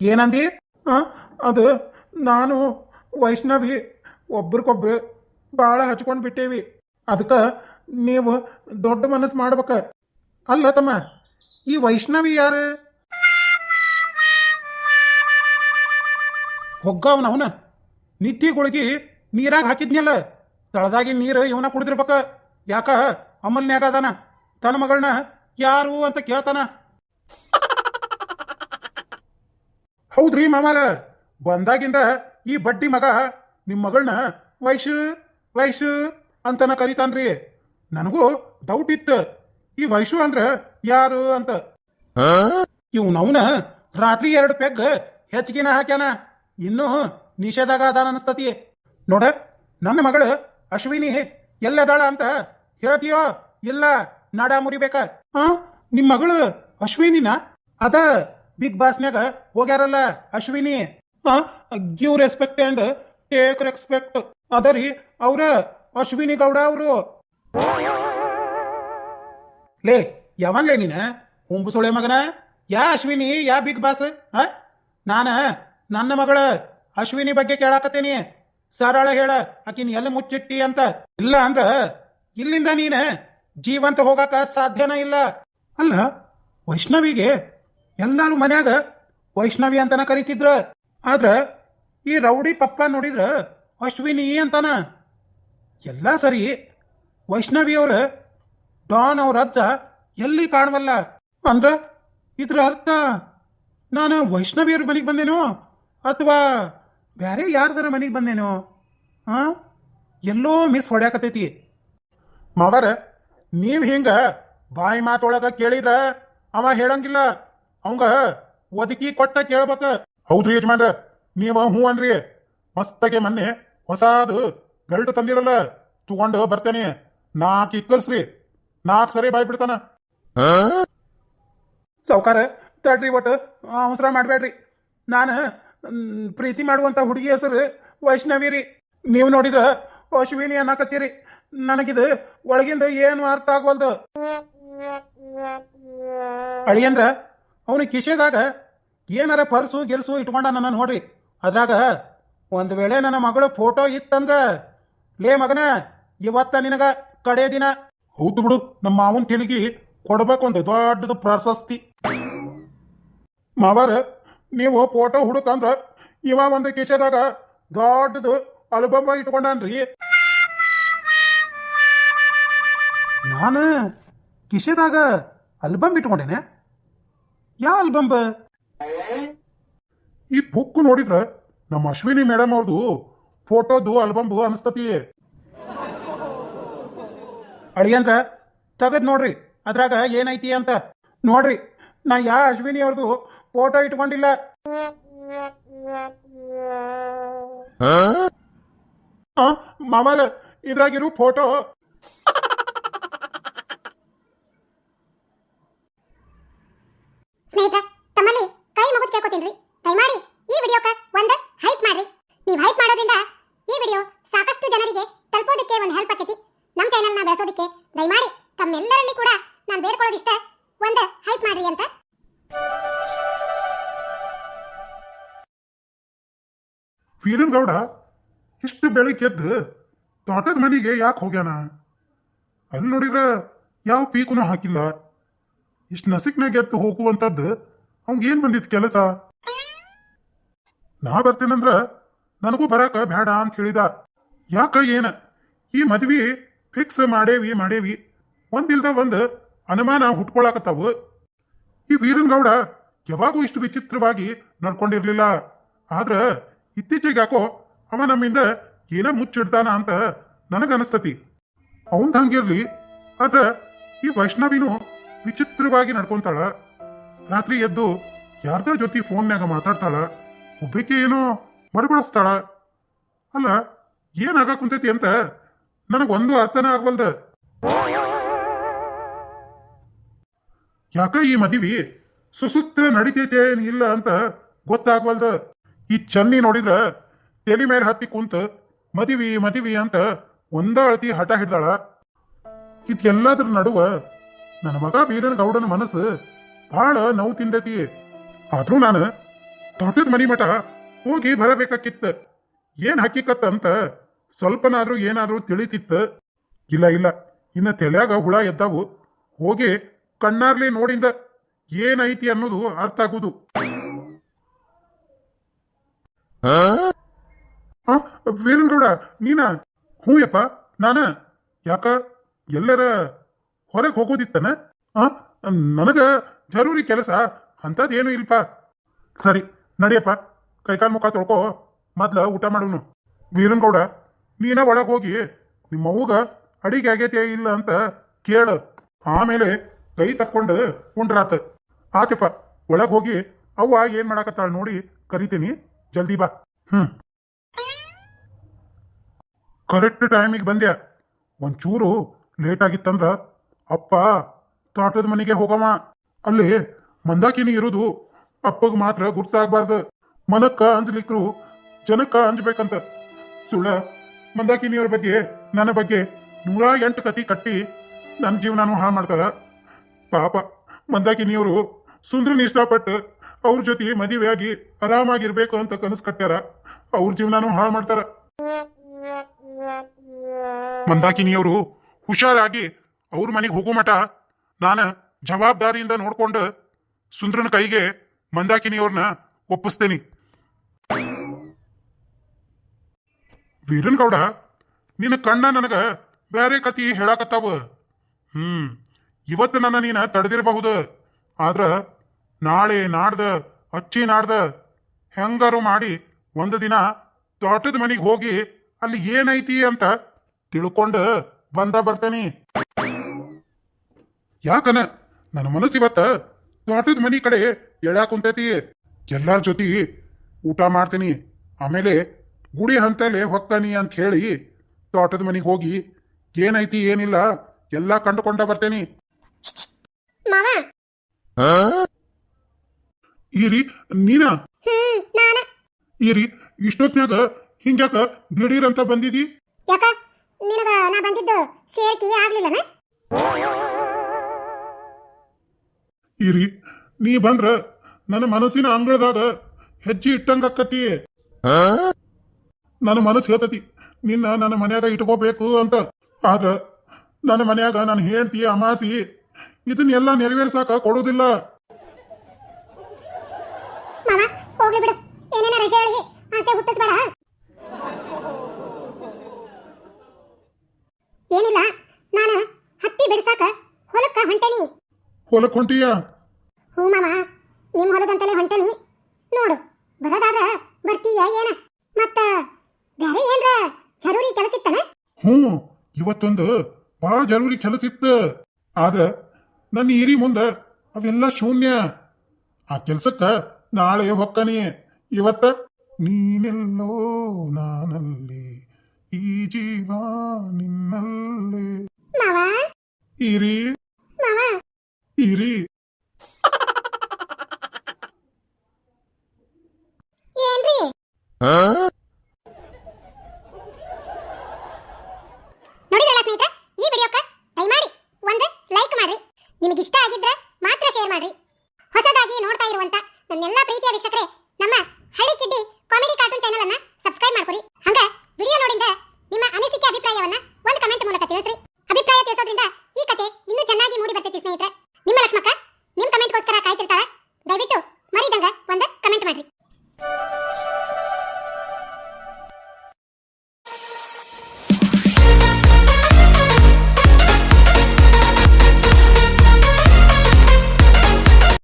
ಏನಂದಿ? ಅದು ನಾನು ವೈಷ್ಣವಿ, ಒಬ್ರಿಗೊಬ್ರು ಭಾಳ ಹಚ್ಕೊಂಡು ಬಿಟ್ಟೇವಿ. ಅದಕ್ಕೆ ನೀವು ದೊಡ್ಡ ಮನಸ್ಸು ಮಾಡ್ಬೇಕ. ಅಲ್ಲ ತಮ್ಮ, ಈ ವೈಷ್ಣವಿ ಯಾರು? ಹೊಗ್ಗವನ ಅವನ. ನಿತ್ಯಗೊಳಗಿ ನೀರಾಗ ಹಾಕಿದ್ನಲ್ಲ, ತಳದಾಗಿ ನೀರು ಇವನ ಕುಡಿದಿರ್ಬೇಕ. ಯಾಕ? ಅಮಲ್ನ್ಯಾಗ ಅದಾನ. ತನ್ನ ಮಗಳನ್ನ ಯಾರು ಅಂತ ಕೇಳ್ತಾನ? ಹೌದ್ರಿ ಮಾಮಾರ? ಬಂದಾಗಿಂದ ಈ ಬಡ್ಡಿ ಮಗ ನಿಮ್ಮ ಮಗಳನ್ನ ವೈಶು ವೈಶು ಅಂತನ ಕರಿತಾನ್ರಿ. ನನಗೂ ಡೌಟ್ ಇತ್ತು. ಈ ವೈಶು ಅಂದ್ರ ಯಾರು ಅಂತ. ಇವನವನ ರಾತ್ರಿ ಎರಡು ಪೆಗ್ ಹೆಚ್ಚಿಗೆನ ಹಾಕ್ಯಾನ. ಇನ್ನೂ ನಿಷೇಧಾಗ ಅದಾನ ಅನಸ್ತತಿ. ನೋಡ ನನ್ನ ಮಗಳು ಅಶ್ವಿನಿ ಎಲ್ಲದಾಳ ಅಂತ ಹೇಳ್ತೀಯೋ ಇಲ್ಲ ನಾಡ ಮುರಿಬೇಕ? ಆ? ನಿಮ್ಮ ಮಗಳು ಅಶ್ವಿನಿನ ಅದ ಬಿಗ್ ಬಾಸ್ನ್ಯಾಗ ಹೋಗ್ಯಾರಲ್ಲ, Ashwini? Give respect and take respect ಅದರಿ ಅವ್ರ ಅಶ್ವಿನಿ ಗೌಡ ಅವರು. ಲೇ ಯಾವನ್ಲೇ ನೀನ? ಹುಂಬು ಸುಳೆ ಮಗನ? ಯಾ ಅಶ್ವಿನಿ, ಯಾ ಬಿಗ್ ಬಾಸ್ ಹ? ನಾನ, ನನ್ನ ಮಗಳ ಅಶ್ವಿನಿ ಬಗ್ಗೆ ಕೇಳಾಕತ್ತೀನಿ. ಸರಳ ಹೇಳ, ಆಕಿನ ಎಲ್ಲ ಮುಚ್ಚಿಟ್ಟಿ ಅಂತ. ಇಲ್ಲ ಅಂದ್ರ, ಇಲ್ಲಿಂದ ನೀನ ಜೀವಂತ ಹೋಗಾಕ ಸಾಧ್ಯನ ಇಲ್ಲ. ಅಲ್ಲ, ವೈಷ್ಣವಿಗೆ ಎಲ್ಲಾರು ಮನ್ಯಾಗ ವೈಷ್ಣವಿ ಅಂತನ ಕರಿತಿದ್ರ. ಆದ್ರ ಈ ರೌಡಿ ಪಪ್ಪ ನೋಡಿದ್ರ ಅಶ್ವಿನಿ ಅಂತಾನ. ಎಲ್ಲ ಸರಿ ವೈಷ್ಣವಿಯವ್ರ ಡಾನ್ ಅವ್ರ ಅಜ್ಜ ಎಲ್ಲಿ ಕಾಣವಲ್ಲ? ಅಂದ್ರ ಇದ್ರ ಅರ್ಥ ನಾನು ವೈಷ್ಣವಿಯವ್ರ ಮನೆಗೆ ಬಂದೇನೋ ಅಥವಾ ಬೇರೆ ಯಾರ್ದಾರ ಮನೆಗೆ ಬಂದೇನೋ? ಹಾ ಎಲ್ಲೋ ಮಿಸ್ ಹೊಡ್ಯಾಕತೈತಿ ಮಾವರ, ನೀವು ಹಿಂಗೆ ಬಾಯಿ ಮಾತೊಳಗ ಕೇಳಿದ್ರ ಅವ ಹೇಳಂಗಿಲ್ಲ. ಅವಂಗ ಒದಕಿ ಕೊಟ್ಟ ಕೇಳ್ಬೇಕ. ಹೌದ್ರಿ ಯಜಮಾನ್ರ ನೀವ ಹ್ಞೂ ಅನ್ರಿ. ಮಸ್ತಗೆ ಮೊನ್ನೆ ಹೊಸಾದು ಗಲ್ಟು ತಂದಿರಲ್ಲ ತಗೊಂಡು ಬರ್ತೇನೆ. ನಾಲ್ಕು ಇಕ್ಕಲ್ಸ್ರಿ ನಾಲ್ಕು ಸರಿ ಬಾಯ್ ಬಿಡ್ತಾನ ಸಾವುಕಾರ ತಡ್ರಿ ಒಟ್ಟು ಅವಸರ ಮಾಡಬೇಡ್ರಿ ನಾನು ಪ್ರೀತಿ ಮಾಡುವಂಥ ಹುಡುಗಿ ಹೆಸರು ವೈಷ್ಣವಿ ರೀ ನೀವು ನೋಡಿದ್ರ ಅಶ್ವಿನಿ ಅನ್ನಕತ್ತೀರಿ. ನನಗಿದು ಒಳಗಿಂದ ಏನು ಅರ್ಥ ಆಗವಲ್ದು ಅಳಿಯಂದ್ರ ಅವನ ಕಿಶೆದಾಗ ಏನಾರ ಪರ್ಸು ಗೆಲ್ಸು ಇಟ್ಕೊಂಡ ನನ್ನ ನೋಡ್ರಿ. ಅದ್ರಾಗ ಒಂದು ವೇಳೆ ನನ್ನ ಮಗಳು ಫೋಟೋ ಇತ್ತಂದ್ರ ಲೇ ಮಗನ ಇವತ್ತ ನಿನಗ ಕಡೆ ದಿನ. ಹೌದು ಬಿಡು ನಮ್ಮ ಮಾವನ್ ತಿಳಿಗಿ ಕೊಡ್ಬೇಕೊಂದು ದೊಡ್ಡದು ಪ್ರಶಸ್ತಿ. ಮಾವರ ನೀವು ಫೋಟೋ ಹುಡುಕಂದ್ರ ಇವ ಒಂದು ಕಿಶೆದಾಗ ದೊಡ್ಡದು ಆಲ್ಬಮ್ ಇಟ್ಕೊಂಡನ್ರಿ. ನಾನು ಕಿಶೆದಾಗ ಆಲ್ಬಮ್ ಇಟ್ಕೊಂಡೇನೆ? ಯಾವ ಆಲ್ಬಮ್ ಈ ಬುಕ್ ನೋಡಿದ್ರ ನಮ್ಮ ಅಶ್ವಿನಿ ಮೇಡಮ್ ಅವ್ರದು ಫೋಟೋದು ಆಲ್ಬಮ್ ಅನಿಸ್ತತಿ ಅಳಿಯಂದ್ರ ತೆಗದ್ ನೋಡ್ರಿ ಅದ್ರಾಗ ಏನೈತಿ ಅಂತ. ನೋಡ್ರಿ ನಾ ಯಾ ಅಶ್ವಿನಿ ಅವ್ರದು ಫೋಟೋ ಇಟ್ಕೊಂಡಿಲ್ಲ. ಮಾಮಲ ಇದ್ರಾಗಿರು ಫೋಟೋ ಸ್ನೇಹಿತ ತಮ್ಮಲ್ಲಿ ಕೈ ಮುಗಿದು ಕೇಳ್ಕೊತೀನಿ ದಯಮಾಡಿ ಈ ವಿಡಿಯೋಕ್ಕೆ ಒಂದು ಹೈಪ್ ಮಾಡ್ರಿ ನೀವು ಹೈಪ್ ಮಾಡೋದ್ರಿಂದ ಈ ವಿಡಿಯೋ ಸಾಕಷ್ಟು ಜನರಿಗೆ ತಲುಪೋದಕ್ಕೆ ಒಂದು ಹೆಲ್ಪ್ ಆಕೈತಿ ನಮ್ಮ ಚಾನಲ್ನ ಬೆಳೆಸೋದಕ್ಕೆ ದಯಮಾಡಿ ತಮ್ಮೆಲ್ಲರಲ್ಲಿ ಕೂಡ ನಾನು ಬೇಡ್ಕೊಳ್ಳೋದಿಷ್ಟ ಒಂದು ಹೈಪ್ ಮಾಡ್ರಿ ಅಂತ. ವೀರನ್ ಗೌಡ, ಇಷ್ಟು ಬೆಳಿಗ್ಗೆ ಎದ್ದು ತೋಟದ ಮನೆಗೆ ಯಾಕೆ ಹೋಗ್ಯಾನ? ಅಲ್ಲಿ ನೋಡಿದ್ರ ಯಾವ ಪೀಕುನು ಹಾಕಿಲ್ಲ. ಇಷ್ಟು ನಸಿಕ್ನಾಗ ಎದ್ದು ಹೋಗುವಂಥದ್ದು ಏನ್ ಬಂದಿತ್ತು ಕೆಲಸ? ನಾ ಬರ್ತೇನಂದ್ರ ನನಗೂ ಬರಾಕ ಬೇಡ ಅಂತ ಹೇಳಿದ. ಯಾಕ ಏನ? ಈ ಮದ್ವಿ ಫಿಕ್ಸ್ ಮಾಡೇವಿ ಮಾಡೇವಿ. ಒಂದಿಲ್ದ ಒಂದು ಅನುಮಾನ ಹುಟ್ಕೊಳಕತ್ತಾವು. ಈ ವೀರನ್ಗೌಡ ಯಾವಾಗೂ ಇಷ್ಟು ವಿಚಿತ್ರವಾಗಿ ನಡ್ಕೊಂಡಿರ್ಲಿಲ್ಲ. ಆದ್ರ ಇತ್ತೀಚೆಗೆ ಯಾಕೋ ಅವ ನಮ್ಮಿಂದ ಏನ ಮುಚ್ಚಿಡ್ತಾನ ಅಂತ ನನಗನಸ್ತತಿ. ಅವನ್ ಹಂಗಿರ್ಲಿ, ಆದ್ರ ಈ ವೈಷ್ಣವಿನೂ ವಿಚಿತ್ರವಾಗಿ ನಡ್ಕೊಂತಾಳ. ರಾತ್ರಿ ಎದ್ದು ಯಾರ್ದ ಜೊತೆ ಫೋನ್ಯಾಗ ಮಾತಾಡ್ತಾಳ ಒಬ್ಬಕ್ಕೆ ಏನೋ ಬಡಬಡಿಸ್ತಾಳ ಅಲ್ಲ ಏನಾಗ ಕುಂತೈತಿ ಅಂತ ನನಗೊಂದು ಅರ್ಥನೇ ಆಗ್ವಲ್ದ. ಯಾಕ ಈ ಮದುವೆ? ಸುಸೂತ್ರ ನಡಿತೈತೆ ಇಲ್ಲ ಅಂತ ಗೊತ್ತಾಗವಲ್ದ. ಈ ಚನ್ನಿ ನೋಡಿದ್ರ ತಲೆ ಮೇಲೆ ಹತ್ತಿ ಕುಂತ ಮದಿವಿ ಮದಿವಿ ಅಂತ ಒಂದ ಅಳತಿ ಹಠ ಹಿಡ್ದಾಳ. ಇದೆಲ್ಲದ್ರ ನಡುವ ನನ್ನ ಮಗ ವೀರನ ಗೌಡನ ಮನಸ್ಸು ಬಹಳ ನೋವು ತಿಂದೈತಿ. ಆದ್ರೂ ನಾನು ತೋಟದ ಮನಿ ಮಠ ಹೋಗಿ ಬರಬೇಕಾಕಿತ್ತ ಏನ್ ಹಾಕಿಕತ್ತ ಅಂತ ಸ್ವಲ್ಪನಾದ್ರೂ ಏನಾದ್ರೂ ತಿಳಿತಿತ್ತ. ಇಲ್ಲ ಇಲ್ಲ, ಇನ್ನ ತಲ್ಯಾಗ ಹುಳ ಎದ್ದಾವು. ಹೋಗಿ ಕಣ್ಣಾರ್ಲಿ ನೋಡಿಂದ ಏನೈತಿ ಅನ್ನೋದು ಅರ್ಥ ಆಗುದು. ವೀರನ್ಗೌಡ ನೀನ? ಹ್ಞೂ ಯಪ್ಪ ನಾನ? ಯಾಕ? ಎಲ್ಲರ ಹೊರಗೆ ಹೋಗೋದಿತ್ತನ? ಆ ನನಗ ಜರೂರಿ ಕೆಲಸ ಅಂಥದ್ದೇನು ಇಲ್ಪ? ಸರಿ ನಡಿಯಪ್ಪ ಕೈಕಾಲು ಮುಖ ತೊಳ್ಕೊ ಮೊದ್ಲ ಊಟ ಮಾಡೋನು. ವೀರನ್ಗೌಡ ನೀನ ಒಳಗೆ ಹೋಗಿ ನಿಮ್ಮ ಅಡಿಗೆ ಆಗೈತೆ ಇಲ್ಲ ಅಂತ ಕೇಳು. ಆಮೇಲೆ ಕೈ ತಕ್ಕೊಂಡು ಕುಂಡ್ರಾತ ಆತಪ್ಪ ಒಳಗೆ ಹೋಗಿ ಅವ್ವ ಏನ್ ಮಾಡಾಕತ್ತಾಳ ನೋಡಿ ಕರಿತೀನಿ, ಜಲ್ದಿ ಬಾ. ಹ್ಮ್. ಕರೆಕ್ಟ್ ಟೈಮಿಗೆ ಬಂದ್ಯಾ. ಒಂಚೂರು ಲೇಟ್ ಆಗಿತ್ತಂದ್ರ ಅಪ್ಪ ತೋಟದ ಮನೆಗೆ ಹೋಗವ. ಅಲ್ಲಿ ಮಂದಾಕಿನಿ ಇರೋದು ಅಪ್ಪಗೆ ಮಾತ್ರ ಗುರ್ತಾಗಬಾರ್ದು. ಮನಕ್ಕ ಅಂಜ್ಲಿಕ್ರು ಜನಕ್ಕ ಅಂಜಬೇಕಂತ. ಸುಳ್ಳ, ಮಂದಾಕಿನಿಯವ್ರ ಬಗ್ಗೆ, ನನ್ನ ಬಗ್ಗೆ ನೂರ ಎಂಟು ಕತಿ ಕಟ್ಟಿ ನನ್ನ ಜೀವನನೂ ಹಾಳು ಮಾಡ್ತಾರ. ಪಾಪ, ಮಂದಾಕಿನಿಯವರು ಸುಂದ್ರನ ಇಷ್ಟಪಟ್ಟು ಅವ್ರ ಜೊತೆ ಮದುವೆಯಾಗಿ ಆರಾಮಾಗಿರ್ಬೇಕು ಅಂತ ಕನಸು ಕಟ್ಟ್ಯಾರ. ಅವ್ರ ಜೀವನಾನು ಹಾಳು ಮಾಡ್ತಾರ. ಮಂದಾಕಿನಿಯವರು ಹುಷಾರಾಗಿ ಅವ್ರ ಮನೆಗೆ ಹೋಗೋ ಮಟ ನಾನು ಜವಾಬ್ದಾರಿಯಿಂದ ನೋಡ್ಕೊಂಡು ಸುಂದ್ರನ ಕೈಗೆ ಮಂದಾಕಿನಿಯವ್ರನ್ನ ಒಪ್ಪಿಸ್ತೇನೆ. ವೀರನ್ಗೌಡ, ನಿನ್ನ ಕಣ್ಣ ನನಗ ಬೇರೆ ಕತಿ ಹೇಳಾಕತ್ತಾವ. ಹ್ಮ್. ಇವತ್ತು ನನ್ನ ನೀನ ತಡೆದಿರಬಹುದು. ಆದ್ರ ನಾಳೆ ನಾಡ್ದ, ಅಚ್ಚಿ ನಾಡ್ದ ಹೆಂಗಾರು ಮಾಡಿ ಒಂದು ದಿನ ತೋಟದ ಮನೆಗೆ ಹೋಗಿ ಅಲ್ಲಿ ಏನೈತಿ ಅಂತ ತಿಳ್ಕೊಂಡು ಬಂದ ಬರ್ತೇನೆ. ಯಾಕನ ನನ್ನ ಮನಸ್ಸು ಇವತ್ತ ತೋಟದ ಮನೆ ಕಡೆ ಎಳ್ಯಾಕ ಕುಂತೈತಿ. ಎಲ್ಲಾರ ಜೊತೆ ಊಟ ಮಾಡ್ತೀನಿ. ಆಮೇಲೆ ಗುಡಿ ಹಂತಲೆ ಹೊಕ್ಕನಿ ಅಂತ ಹೇಳಿ ತೋಟದ ಮನೆಗೆ ಹೋಗಿ ಏನೈತಿ ಏನಿಲ್ಲ ಎಲ್ಲ ಕಂಡುಕೊಂಡ ಬರ್ತೇನೆ. ಮಾವ? ಈರಿ ನೀನ? ಹ್ಮ್ ನಾನ. ಹಿಂಗ್ಯಾಕ ದಿಢೀರ್ ಅಂತ ಬಂದಿದಿ? ಯಾಕ? ನಿನಗ ನಾ ಬಂದಿದ್ದು ಸೇರ್ಕಿ ಆಗ್ಲಿಲ್ಲನ? ಇರಿ ನೀ ಬಂದ್ರ ನನ್ನ ಮನಸ್ಸಿನ ಅಂಗಳದಾಗ ಹೆಜ್ಜೆ ಇಟ್ಟಂಗಕ್ಕತಿ ನನ್ನ ಮನಸ್ಸು ಹೇಳ್ತತಿ ನಿನ್ನ ನನ್ನ ಮನ್ಯಾಗ ಇಟ್ಕೋಬೇಕು ಅಂತ. ಆದ್ರ ನನ್ನ ಮನ್ಯಾಗ ನಾನು ಹೇಳ್ತಿ ಅಮಾಸಿ ಇದನ್ನೆಲ್ಲ ನೆರವೇರ್ಸಾಕ ಕೊಡೋದಿಲ್ಲ ಮಾವ ಹೋಗ್ಲಿ ಬಿಡು. ಏನೇನಾರ ಹೇಳಿ. ಆಸೆ ಹುಟ್ಟಿಸ್ಬೇಡ. ಏನಿಲ್ಲ ನಾನು ಹತ್ತಿ ಬಿಡ್ಸಾಕ ಹೊಲಕ್ಕ ಹೊಂಟೇನಿ. ಹೊಲಕ್ಕೆ ಹೊಂಟಿಯ? ಹ್ಞೂ ಮಾವ ನಿಮ್ಮ ಹೊಲದಂತಲೇ ಹೊಂಟೇನಿ. ನೋಡು ಬರದಾಗ ಬರ್ತೀಯ ಏನ? ಮತ್ತ ಬೇರೆ ಏನ್ರ ಜರೂರಿ ಕೆಲಸ ಇತ್ತನ? ಹ್ಞೂ ಇವತ್ತೊಂದು ಭಾಳ ಜರೂರಿ ಕೆಲಸ ಇತ್ತು. ಆದ್ರ ನನ್ನ ಈರಿ ಮುಂದ ಅವೆಲ್ಲ ಶೂನ್ಯ. ಆ ಕೆಲ್ಸಕ್ಕ ನಾಳೆ ಹೊಕ್ಕನಿ. ಇವತ್ತ ನೀನೆಲ್ಲೋ ನಾನಲ್ಲಿ ಈ ಜೀವ ನಿನ್ನಲ್ಲೇ. ಮಾವ? ಈರಿ ಮಾವ? ಈರಿ ಏನ್ರಿ ನೋಡಿದ್ರಲ್ಲ ಸ್ನೇಹಿತರೆ ಈ ವಿಡಿಯೋಕ್ಕೆ ದಯಮಾಡಿ ಒಂದು ಲೈಕ್ ಮಾಡ್ರಿ ನಿಮಗೆ ಇಷ್ಟ ಆಗಿದ್ರೆ ಮಾತ್ರ ಶೇರ್ ಮಾಡ್ರಿ. ಹೊಸದಾಗಿ ನೋಡ್ತಾ ಇರುವಂತ ನನ್ನೆಲ್ಲ ಪ್ರೀತಿಯ ವೀಕ್ಷಕರೇ, ನಮ್ಮ ಹಳ್ಳಿ ಕಿಡ್ಡಿ ಕಾಮಿಡಿ ಕಾರ್ಟೂನ್ ಚಾನೆಲ್ ಅನ್ನ ಸಬ್ಸ್ಕ್ರೈಬ್ ಮಾಡ್ಕೊರಿ ಹಂಗ ವಿಡಿಯೋ ನೋಡಿದ ನಿಮ್ಮ ಅನಿಸಿಕೆ ಅಭಿಪ್ರಾಯವನ್ನ ಒಂದು ಕಮೆಂಟ್ ಮೂಲಕ ತಿಳಿಸ್ರಿ. ಅಭಿಪ್ರಾಯ ತಿಳಿಸೋದ್ರಿಂದ ಈ ಕತೆ ಇನ್ನೂ ಚೆನ್ನಾಗಿ ಮೂಡಿ ಬರ್ತೈತಿ ಸ್ನೇಹಿತರೆ. ನಿಮ್ಮ ಲಕ್ಷ್ಮಕ್ಕ